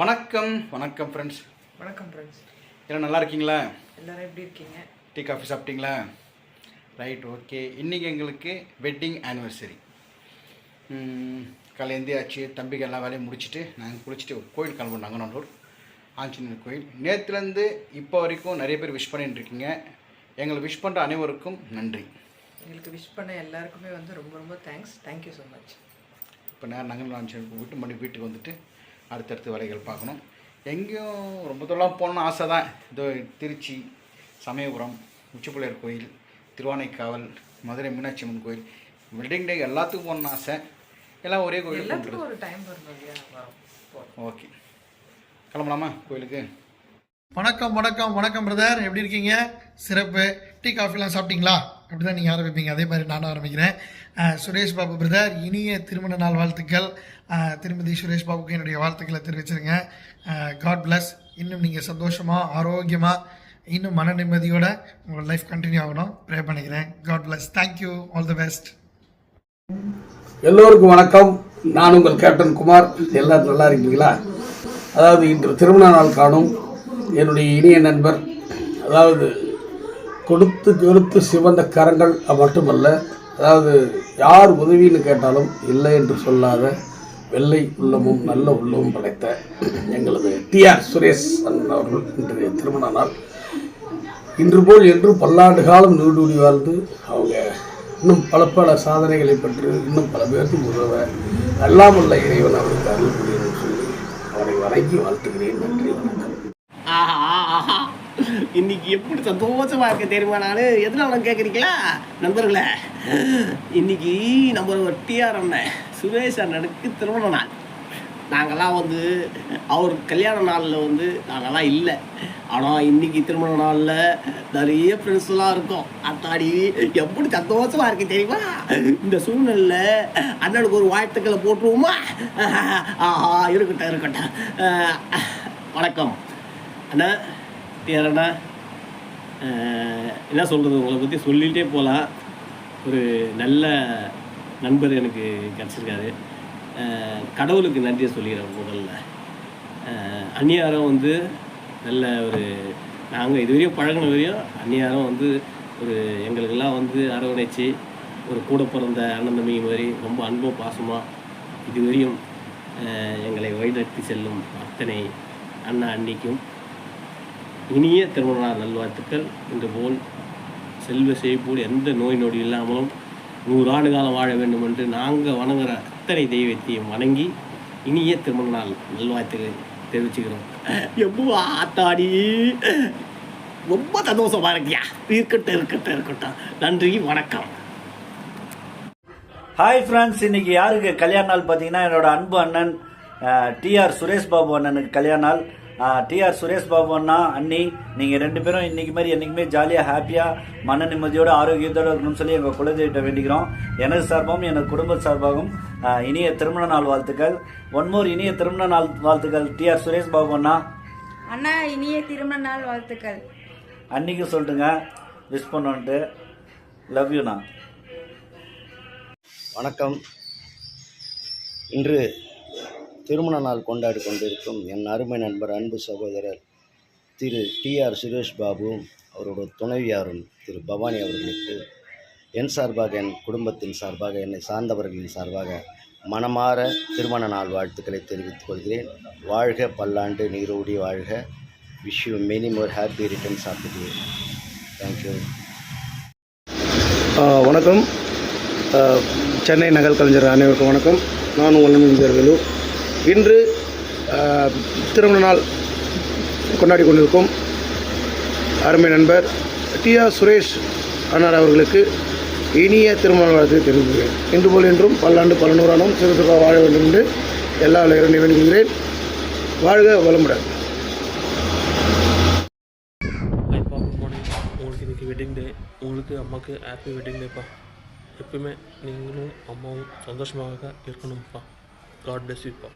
வணக்கம் வணக்கம் ஃப்ரெண்ட்ஸ் வணக்கம் ஃப்ரெண்ட்ஸ் எல்லாம் நல்லா இருக்கீங்களா? எல்லாரும் எப்படி இருக்கீங்க? டீ காஃபி சாப்பிட்டீங்களா? ரைட் ஓகே இன்றைக்கி எங்களுக்கு வெட்டிங் ஆனிவர்சரி காலை எந்தியாச்சு தம்பிக்கு எல்லா வேலையும் முடிச்சுட்டு நாங்கள் குளிச்சுட்டு ஒரு கோயில் கிளம்புனோம் நங்கநல்லூர். ஆஞ்சநேயர் கோயில். நேற்றுலேருந்து இப்போ வரைக்கும் நிறைய பேர் விஷ் பண்ணிட்டு இருக்கீங்க. எங்களை விஷ் பண்ணுற அனைவருக்கும் நன்றி. எங்களுக்கு விஷ் பண்ண எல்லாருக்குமே வந்து ரொம்ப ரொம்ப தேங்க்ஸ் தேங்க்யூ ஸோ மச் இப்போ நேரம் நங்கநல்லூர் ஆஞ்சநேயர் விட்டு மணி வீட்டுக்கு வந்துட்டு அடுத்தடுத்து வேலைகள் பார்க்கணும். எங்கேயும் ரொம்ப தூரம் போகணும்னு ஆசை தான். இதோ திருச்சி சமயபுரம் உச்சிப்பிள்ளையார் கோயில் திருவானைக்காவல் மதுரை மீனாட்சி அம்மன் கோயில். வெட்டிங் டே எல்லாத்துக்கும் போகணும்னு ஆசை. எல்லாம் ஒரே கோயில் ஒரு டைம் ஓகே கிளம்பலாமா கோயிலுக்கு? வணக்கம் வணக்கம் வணக்கம் பிரதர் எப்படி இருக்கீங்க? சிறப்பு. டீ காஃபிலாம் சாப்பிட்டீங்களா? அப்படி தான் நீங்கள் ஆரம்பிப்பீங்க. அதே மாதிரி நானும் ஆரம்பிக்கிறேன். சுரேஷ் பாபு பிரதர் இனிய திருமண நாள் வாழ்த்துக்கள். திருமதி சுரேஷ் பாபுக்கு என்னுடைய வாழ்த்துக்களை தெரிவிச்சிருங்க. காட் பிளஸ் இன்னும் நீங்கள் சந்தோஷமாக ஆரோக்கியமாக இன்னும் மன நிம்மதியோட உங்கள் லைஃப் கண்டினியூ ஆகணும். ப்ரே பண்ணிக்கிறேன். God bless thank you all the best எல்லோருக்கும் வணக்கம். நான் உங்கள் கேப்டன் குமார். எல்லாரும் நல்லா இருக்கீங்களா? அதாவது இன்று திருமண நாள் காணும். என்னுடைய இனிய நண்பர் அதாவது கொடுத்து கொடுத்து சிவந்த கரங்கள் மட்டுமல்ல அதாவது யார் உதவின்னு கேட்டாலும் இல்லை என்று சொல்லாத வெள்ளை உள்ளமும் நல்ல உள்ளமும் படைத்த எங்களது டிஆர் சுரேஷ் அண்ணன் அவர்கள் இன்றைய திருமண நாள். இன்று போல் என்றும் பல்லாண்டு காலம் நீடூடி வாழ்ந்து அவங்க இன்னும் பல பல சாதனைகளை பெற்று இன்னும் பல பேருக்கு உதவ அல்லாமல்ல இறைவன் அவருக்கு அருள் புரியும் சொல்லி அவரை வணங்கி வாழ்த்துகிறேன். நன்றி வணக்கம். ஆஹா. இன்னைக்கு எப்படி சந்தோஷமா இருக்க தெரியுமா நான்? எதனால கேட்குறீங்களா நண்பர்களே இன்னைக்கு நம்ம ஒரு டிஆர் அண்ணன் சுரேஷ் அண்ணனுக்கு திருமண நாள். நாங்கள்லாம் வந்து அவர் கல்யாண நாளில் வந்து நாங்கள்லாம் இல்லை. ஆனால் இன்னைக்கு திருமண நாளில் நிறைய ஃப்ரெண்ட்ஸ்லாம் இருக்கோம். அத்தாடி எப்படி சந்தோஷமா இருக்கு தெரியுமா? இந்த சூழ்நிலையில் அண்ணனுக்கு ஒரு வாழ்த்துக்களை போட்டுருவோமா? ஆஹா இருக்கட்டும் இருக்கட்டும். வணக்கம். அண்ணா டிஆர் என்ன சொல்கிறது உங்களை பற்றி சொல்லிகிட்டே போகலாம் ஒரு நல்ல நண்பர் எனக்கு கிடச்சிருக்காரு. கடவுளுக்கு நன்றியை சொல்லிடுறேன் முதல்ல. அந்நியாரம் வந்து நல்ல ஒரு நாங்கள் இதுவரையும் பழகின வரையும் அந்நியாரம் வந்து ஒரு எங்களுக்கெல்லாம் வந்து அரவணைச்சு ஒரு கூட பிறந்த அண்ணன் தம்பி மாதிரி ரொம்ப அன்பும் பாசமாக இதுவரையும் எங்களை வழிநடத்தி செல்லும் அத்தனை அண்ணா அன்னிக்கும் இனிய திருமண நாள் நல்வாழ்த்துக்கள். இந்த போல் செல்வ செழிப்போடு எந்த நோய் நொடி இல்லாமலும் நூறாண்டு காலம் வாழ வேண்டும் என்று நாங்கள் வணங்குற அத்தனை தெய்வத்தையும் வணங்கி இனிய திருமண நாள் நல்வாழ்த்துக்களை தெரிவிச்சுக்கிறோம். எவ்வளோ ஆத்தாடி. ரொம்ப சந்தோஷமாக இருக்கியா? இருக்கட்டும் இருக்கட்டும் இருக்கட்டும். நன்றி வணக்கம். ஹாய் ஃப்ரெண்ட்ஸ் இன்னைக்கு யாருக்கு கல்யாண நாள் பார்த்தீங்கன்னா என்னோட அன்பு அண்ணன் டிஆர் சுரேஷ் பாபு அண்ணனுக்கு கல்யாண நாள். டிஆர் சுரேஷ் பாபு அண்ணா அண்ணி நீங்கள் ரெண்டு பேரும் இன்னைக்கு மாதிரி என்றைக்குமே ஜாலியாக ஹாப்பியாக மன நிம்மதியோட ஆரோக்கியத்தோட இருக்கணும்னு சொல்லி எங்கள் குலதெய்வத்தை வேண்டிக்கிறோம். எனது சார்பாகவும் எனது குடும்ப சார்பாகவும் இனிய திருமண நாள் வாழ்த்துக்கள். ஒன்மோர் இனிய திருமண நாள் வாழ்த்துக்கள் டிஆர் சுரேஷ் பாபு அண்ணா. அண்ணா இனிய திருமண நாள் வாழ்த்துக்கள். அன்னைக்கு சொல்லிட்டுங்க விஷ் பண்ணோன்ட்டு லவ் யூண்ணா வணக்கம். இன்று திருமண நாள் கொண்டாடி கொண்டிருக்கும் என் அருமை நண்பர் அன்பு சகோதரர் திரு டிஆர் சுரேஷ் பாபு அவரோட துணைவியாரும் திரு பவானி அவர்களுக்கு என் சார்பாக என் குடும்பத்தின் சார்பாக என்னை சார்ந்தவர்களின் சார்பாக மனமாற திருமண நாள் வாழ்த்துக்களை தெரிவித்துக் கொள்கிறேன். வாழ்க பல்லாண்டு நீரோடி வாழ்க. Wish you many more happy returns of the thank you வணக்கம். சென்னை நகல் கலைஞர் அனைவருக்கும் வணக்கம். நான் உங்கள் வேலு இன்று திருமண நாள் கொண்டாடி கொண்டிருக்கும் அருமை நண்பர் டிஆர் சுரேஷ் அண்ணார் அவர்களுக்கு இனிய திருமண வாழ்த்தை தெரிவிக்கிறேன். இன்று போல் என்றும் பல்லாண்டு பல நூறாண்டும் சிறுசுக்காக வாழ வேண்டும் என்று எல்லா இளைஞரும் வேண்டுகிறேன் வாழ்க வளமுடன். ஹாய்ப்பா உங்களுக்கு வெட்டிங் டே உங்களுக்கு அம்மாவுக்கு ஹாப்பி வெட்டிங் டேப்பா எப்பவுமே நீங்களும் அம்மாவும் சந்தோஷமாக இருக்கணும்ப்பா காட் பிளஸ் யூப்பா